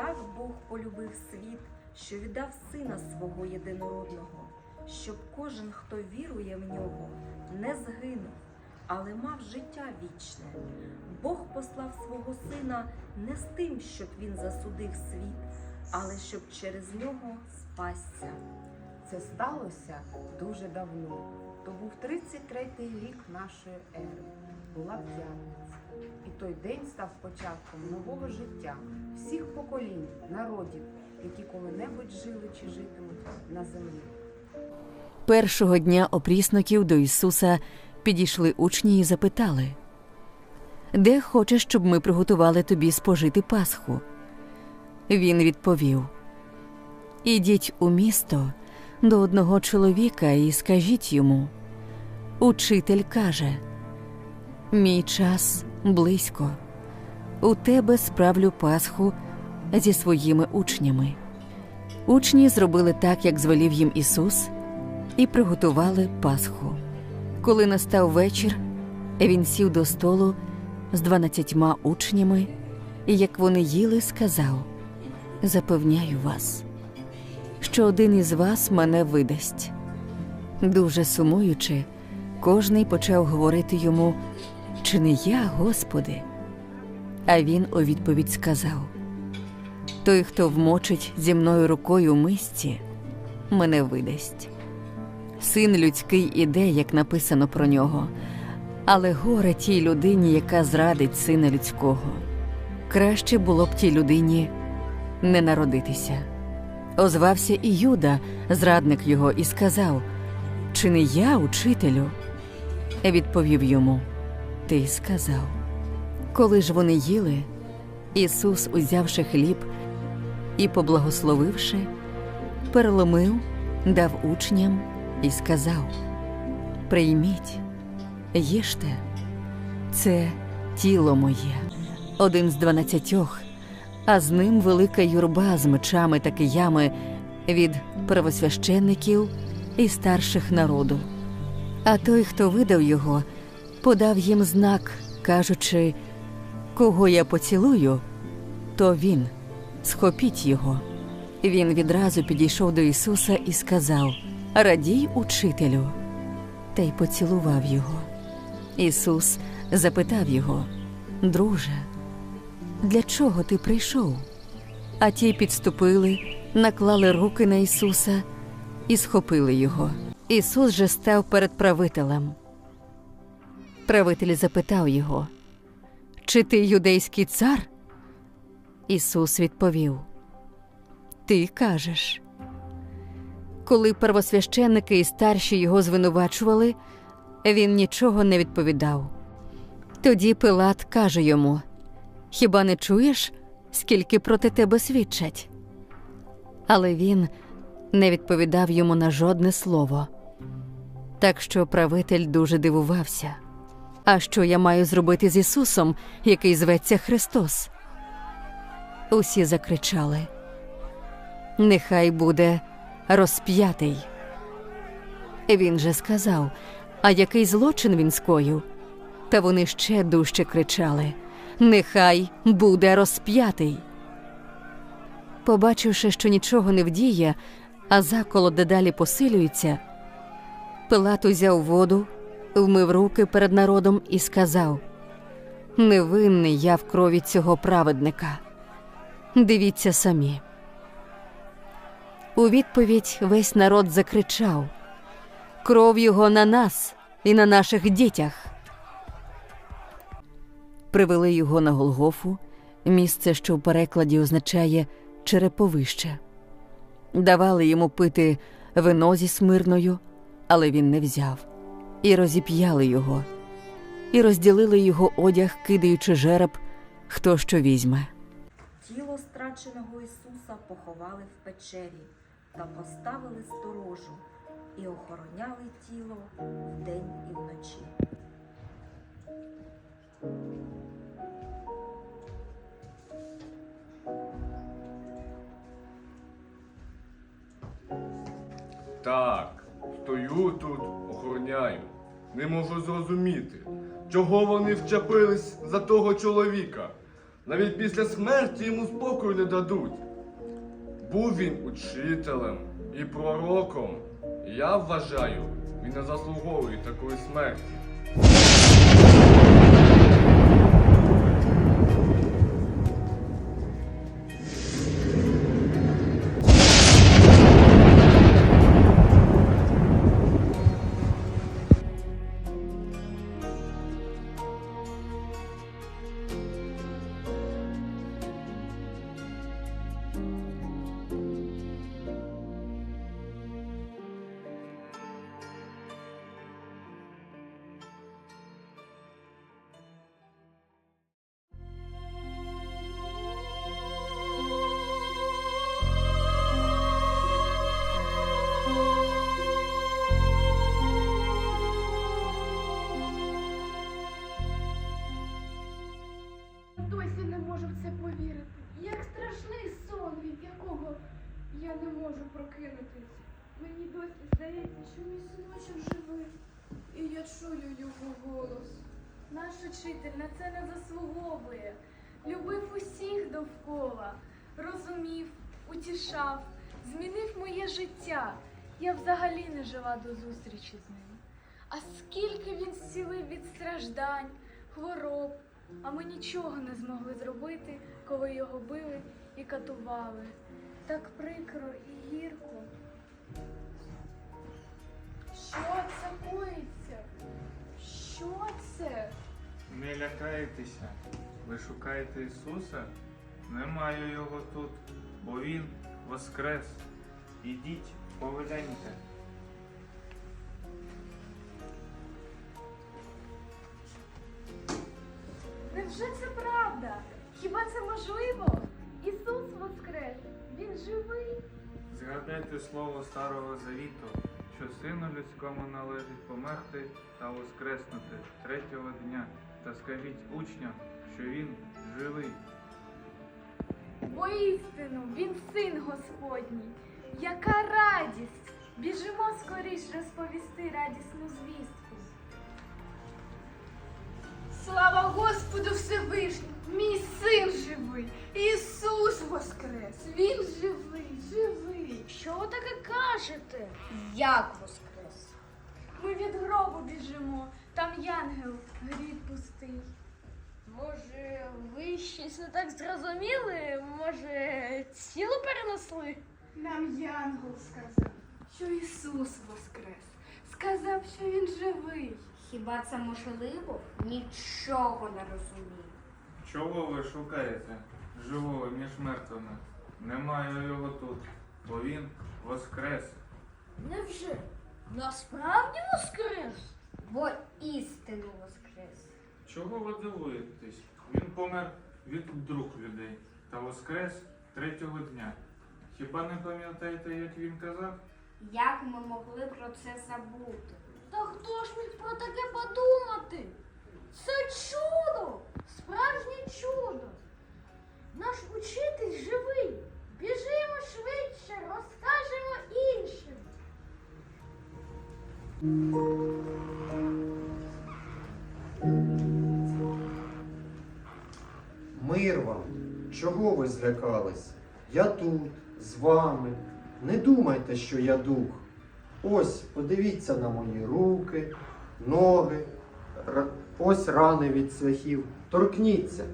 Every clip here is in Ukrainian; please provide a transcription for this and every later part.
Так Бог полюбив світ, що віддав сина свого єдинородного, щоб кожен, хто вірує в нього, не згинув, але мав життя вічне. Бог послав свого сина не з тим, щоб він засудив світ, але щоб через нього спасся. Це сталося дуже давно. То був 33-й рік нашої ери. Була п'ятниця. І той день став початком нового життя всіх поколінь, народів, які коли-небудь жили чи житимуть на землі. Першого дня опрісноків до Ісуса підійшли учні і запитали, Де хочеш, щоб ми приготували тобі спожити Пасху? Він відповів: Ідіть у місто до одного чоловіка і скажіть йому. Учитель каже: Мій час близько. У тебе справлю Пасху зі своїми учнями. Учні зробили так, як звелів їм Ісус, і приготували Пасху. Коли настав вечір, він сів до столу з дванадцятьма учнями, і як вони їли, сказав: Запевняю вас, що один із вас мене видасть. Дуже сумуючи, кожний почав говорити йому, чи не я, Господи? А він у відповідь сказав: Той, хто вмочить зі мною рукою в мисці, мене видасть. Син людський іде, як написано про нього, але горе тій людині, яка зрадить сина людського. Краще було б тій людині не народитися. Озвався і Юда, зрадник його, і сказав: Чи не я, учителю? Відповів йому: Ти сказав. Коли ж вони їли, Ісус, узявши хліб і поблагословивши, переломив, дав учням і сказав: Прийміть, їжте, це тіло моє, один з дванадцятьох, а з ним велика юрба з мечами та киями від первосвященників і старших народу. А той, хто видав його, подав їм знак, кажучи, кого я поцілую, то він, схопіть його. Він відразу підійшов до Ісуса і сказав: Радій, учителю, та й поцілував його. Ісус запитав його, Друже, для чого ти прийшов? А ті підступили, наклали руки на Ісуса і схопили його. Ісус же став перед правителем. Правитель запитав його, Чи ти юдейський цар? Ісус відповів: Ти кажеш. Коли первосвященники і старші його звинувачували, він нічого не відповідав. Тоді Пилат каже йому: Хіба не чуєш, скільки проти тебе свідчать? Але він не відповідав йому на жодне слово. Так що правитель дуже дивувався. А що я маю зробити з Ісусом, який зветься Христос? Усі закричали: Нехай буде розп'ятий. Він же сказав, а який злочин він скоїв? Та вони ще дужче кричали: Нехай буде розп'ятий. Побачивши, що нічого не вдіє, а заколот дедалі посилюється, Пилат узяв воду, вмив руки перед народом і сказав: Невинний я в крові цього праведника. Дивіться самі. У відповідь весь народ закричав: Кров його на нас і на наших дітях. Привели його на Голгофу, місце, що в перекладі означає череповище. Давали йому пити вино зі смирною, але він не взяв, і розіп'яли його, і розділили його одяг, кидаючи жереб, хто що візьме. Тіло страченого Ісуса поховали в печері та поставили сторожу і охороняли тіло вдень і вночі. Так, стою тут, охороняю. Не можу зрозуміти, чого вони вчепились за того чоловіка. Навіть після смерті йому спокою не дадуть. Був він учителем і пророком. Я вважаю, він не заслуговує такої смерті. Наш учитель на це не заслуговує. Любив усіх довкола, розумів, утішав, змінив моє життя. Я взагалі не жила до зустрічі з ним. А скільки він зцілив від страждань, хвороб, а ми нічого не змогли зробити, коли його били і катували. Так прикро і гірко. Що це коїться? Що це? Не лякайтеся. Ви шукаєте Ісуса? Немає його тут, бо Він воскрес. Ідіть, погляньте. Невже це правда? Хіба це можливо? Ісус воскрес! Він живий! Згадайте слово Старого Завіту, що Сину людському належить померти та воскреснути третього дня, та скажіть учням, що він живий. Воістину, він син Господній. Яка радість! Біжимо скоріш розповісти радісну звістку. Слава Господу Всевишньому! Мій син живий! Ісус воскрес! Він живий, живий! Що ви таке кажете? Як воскрес? Ми від гробу біжимо, там янгел гріб пустий. Може, ви щось не так зрозуміли? Може, тіло перенесли? Нам янгел сказав, що Ісус воскрес. Сказав, що він живий. Хіба це можливо? Нічого не розумію. Чого ви шукаєте? Живого між мертвими. Немає його тут, бо він воскрес. Невже? Насправді воскрес? Бо істину воскрес. Чого ви дивуєтесь? Він помер від друг людей та воскрес третього дня. Хіба не пам'ятаєте, як він казав? Як ми могли про це забути? Та хто ж міг про таке подумати? Мир вам, чого ви злякались? Я тут, з вами. Не думайте, що я дух. Ось, подивіться на мої руки, ноги, ось рани від цвяхів. Торкніться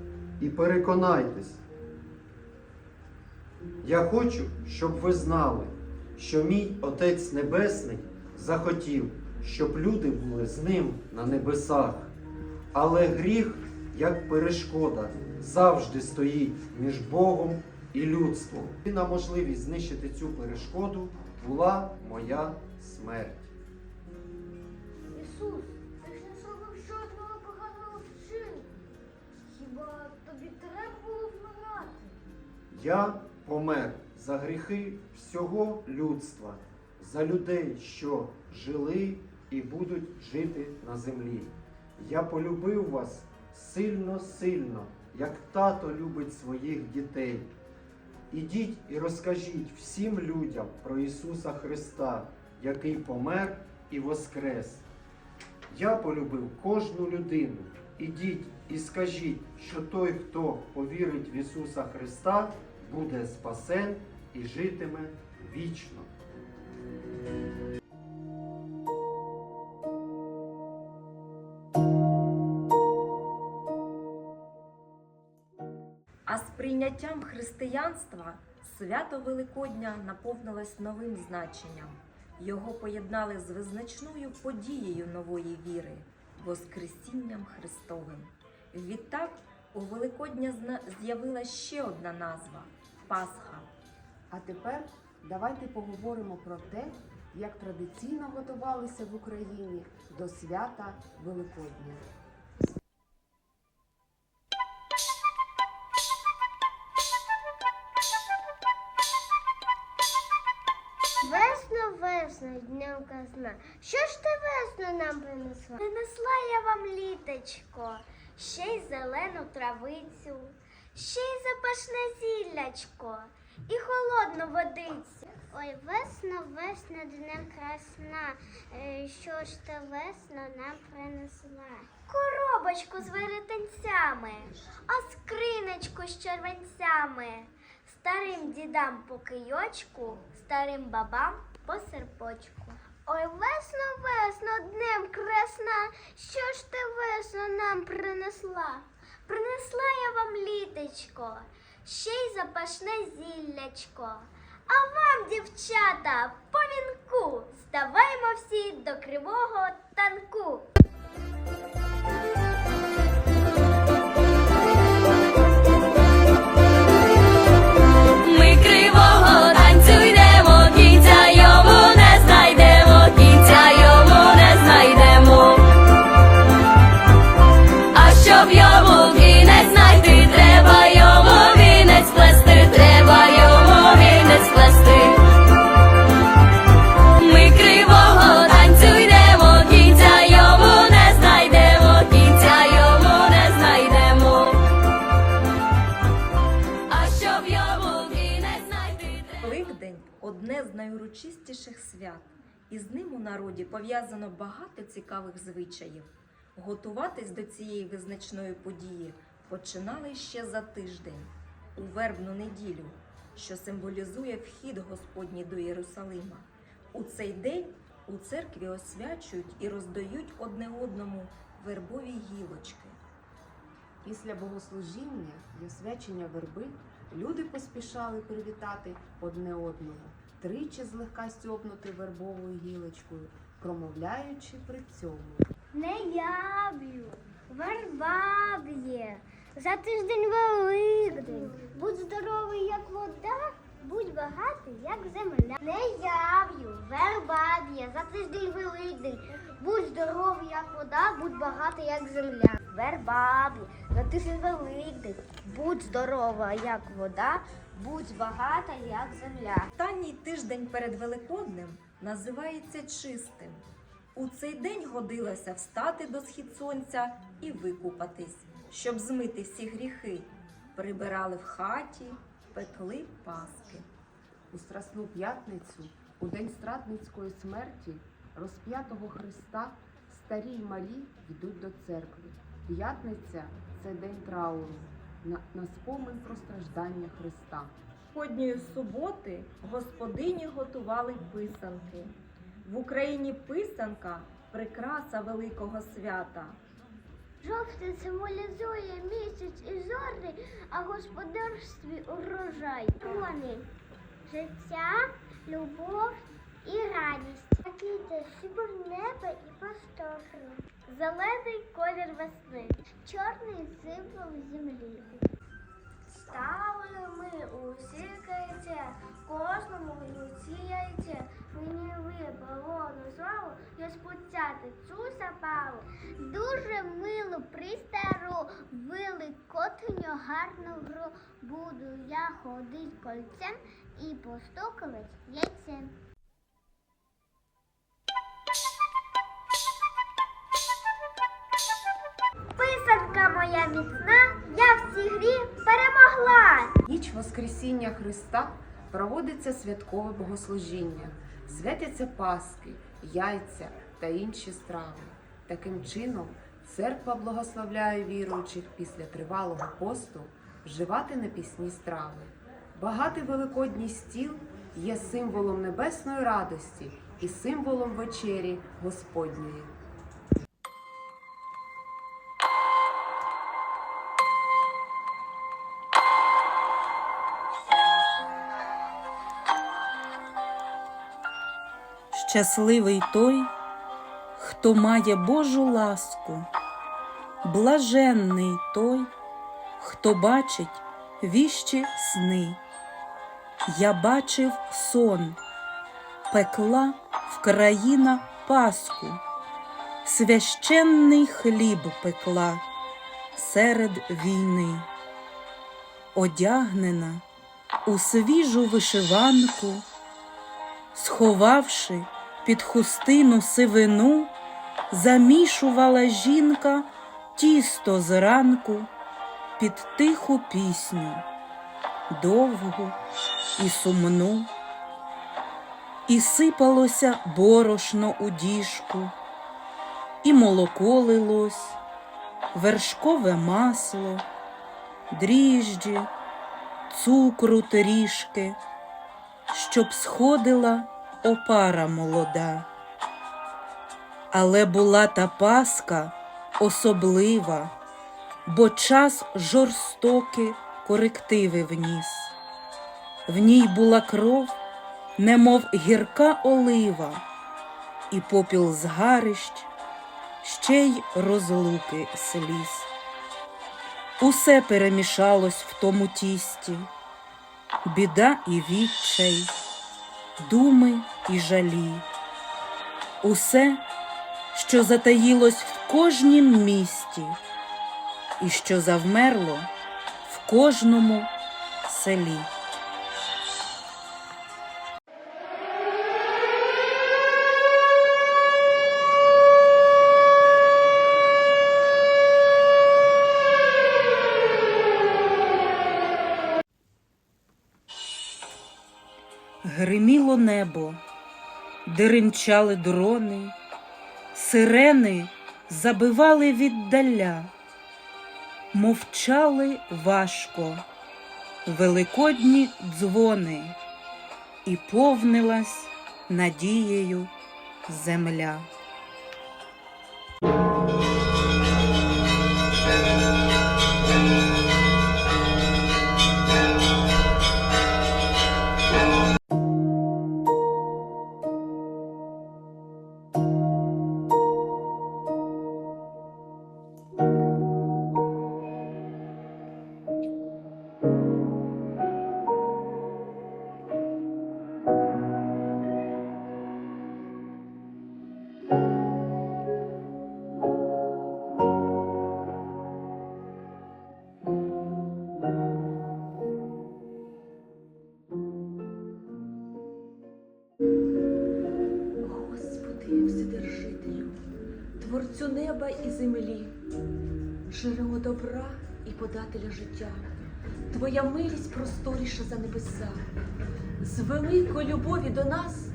і переконайтесь. Я хочу, щоб ви знали, що мій Отець Небесний захотів, щоб люди були з ним на небесах. Але гріх, як перешкода, завжди стоїть між Богом і людством. І на можливість знищити цю перешкоду була моя смерть. Ісус, ти ж не зробив жодного поганого вчинку. Хіба тобі треба було вмирати? Я помер за гріхи всього людства, за людей, що жили і будуть жити на землі. Я полюбив вас сильно-сильно, як тато любить своїх дітей. Ідіть і розкажіть всім людям про Ісуса Христа, який помер і воскрес. Я полюбив кожну людину. Ідіть і скажіть, що той, хто повірить в Ісуса Христа, буде спасен і житиме вічно. А з прийняттям християнства свято Великодня наповнилось новим значенням. Його поєднали з визначною подією нової віри Воскресінням Христовим. Відтак у Великодня з'явилася ще одна назва Пасха. А тепер давайте поговоримо про те, як традиційно готувалися в Україні до свята Великодня. Весно, весно, днем казна. Що ж ти весно нам принесла? Принесла я вам літочко, ще й зелену травицю, ще й запашне зіллячко і холодну водицю. Ой, весно, весно, днем красна. Е, Що ж ти весно нам принесла? Коробочку з веретенцями, а скринечку з червенцями. Старим дідам по кийочку, старим бабам по серпочку. Ой, весно, весно, днем кресна, що ж ти весно нам принесла? Принесла я вам літечко, ще й запашне зіллячко. А вам, дівчата, по вінку, ставаймо всі до кривого танку. Кінця йому не знайдемо, пов'язано багато цікавих звичаїв. Готуватись до цієї визначної події починали ще за тиждень, у вербну неділю, що символізує вхід Господній до Єрусалима. У цей день у церкві освячують і роздають одне одному вербові гілочки. Після богослужіння і освячення верби люди поспішали привітати одне одного, тричі злегка стьопнути вербовою гілочкою, промовляючи при цьому. Не яб'ю, верба б'є, за тиждень великдень. Будь здоровий, як вода, будь багатий, як земля. Не яб'ю, верба б'є, за тиждень великдень. Будь здоровий, як вода, будь багатий, як земля. Верба б'є, за тиждень великдень. Будь здорова, як вода, будь багата, як земля. Останній тиждень перед Великоднем називається чистим. У цей день годилося встати до схід сонця і викупатись, щоб змити всі гріхи. Прибирали в хаті, пекли паски. У Страсну п'ятницю, у день страдницької смерті, розп'ятого Христа, старі й малі йдуть до церкви. П'ятниця це день трауру, на, на спомин про страждання Христа. Сьогодньої суботи господині готували писанки. В Україні писанка прикраса великого свята. Жовтий символізує місяць і зорі, а господарстві урожай. Вони життя, любов і радість. Те символ неба і простору. Зелений колір весни, чорний символ землі. Ставили ми усі яйця, кожному гнуці яйця. Мені випало на славу, я спуцяти цю запалу. Дуже милу пристару, великотню гарну гру. Буду я ходить кольцем і постукувати яйцем. Писанка моя міцна, цій грі перемогла. Ніч Воскресіння Христа проводиться святкове богослужіння, святяться паски, яйця та інші страви. Таким чином, Церква благословляє віруючих після тривалого посту вживати непісні страви. Багатий великодній стіл є символом небесної радості і символом вечері Господньої. Щасливий той, хто має Божу ласку, блаженний той, хто бачить віщі сни. Я бачив сон, пекла в країна Пасху, священний хліб пекла серед війни, одягнена у свіжу вишиванку сховавши під хустину сивину, замішувала жінка тісто зранку під тиху пісню, довгу і сумну, і сипалося борошно у діжку, і молоко лилось, вершкове масло, дріжджі, цукру трішки щоб сходила опара молода. Але була та паска особлива, бо час жорстокі корективи вніс. В ній була кров, немов гірка олива, і попіл згарищ, ще й розлуки сліз. Усе перемішалось в тому тісті біда і відчай, думи і жалі, усе, що затаїлось в кожнім місті, і що завмерло в кожному селі. Деренчали дрони, сирени забивали віддаля, мовчали важко великодні дзвони, і повнилась надією земля. Вседержителю, Творцю неба і землі, джерело добра і подателя життя, Твоя милість просторіша за небеса. З великої любові до нас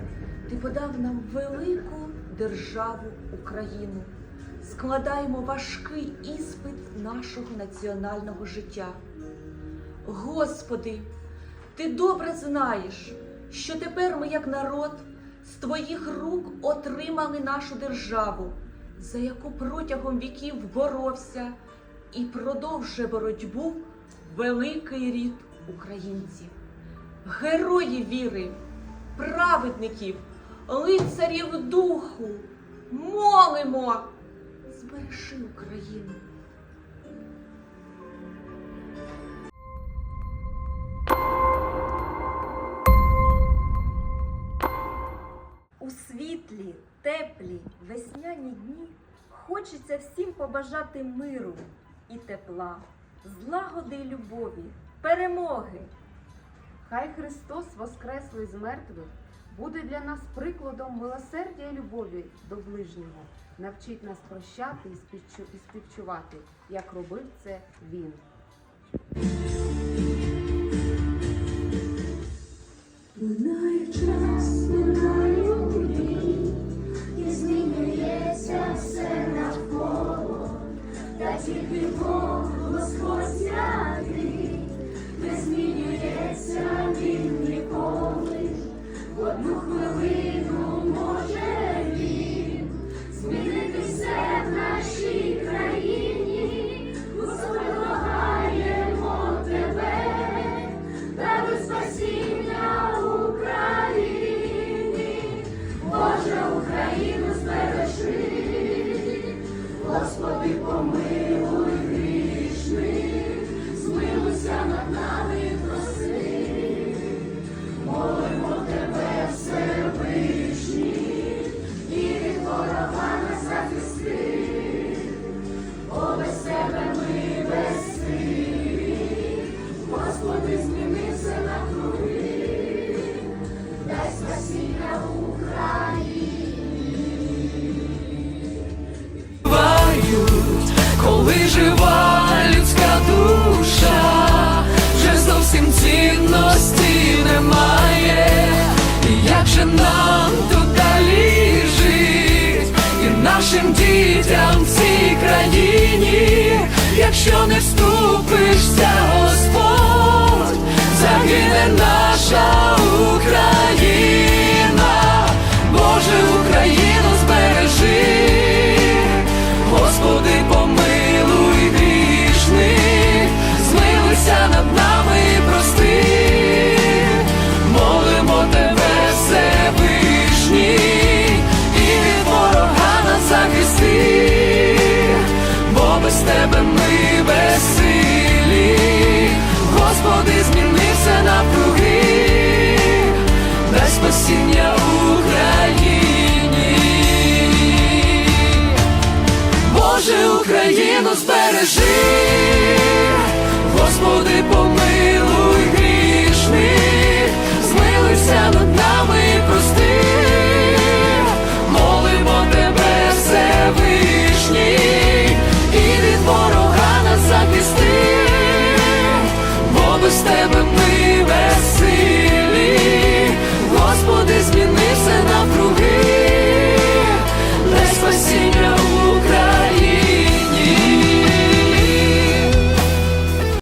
Ти подав нам велику державу Україну. Складаємо важкий іспит нашого національного життя. Господи, ти добре знаєш, що тепер ми, як народ, з твоїх рук отримали нашу державу, за яку протягом віків боровся і продовжує боротьбу великий рід українців, герої віри, праведників, лицарів духу. Молимо, збережи Україну. Світлі, теплі, весняні дні хочеться всім побажати миру і тепла, злагоди й любові, перемоги. Хай Христос, воскреслий з мертвих, буде для нас прикладом милосердя і любові до ближнього, навчить нас прощати і співчу- і співчувати, як робив це Він. Минає час, Sleeping for дітям в цій країні, якщо не вступишся, suffering.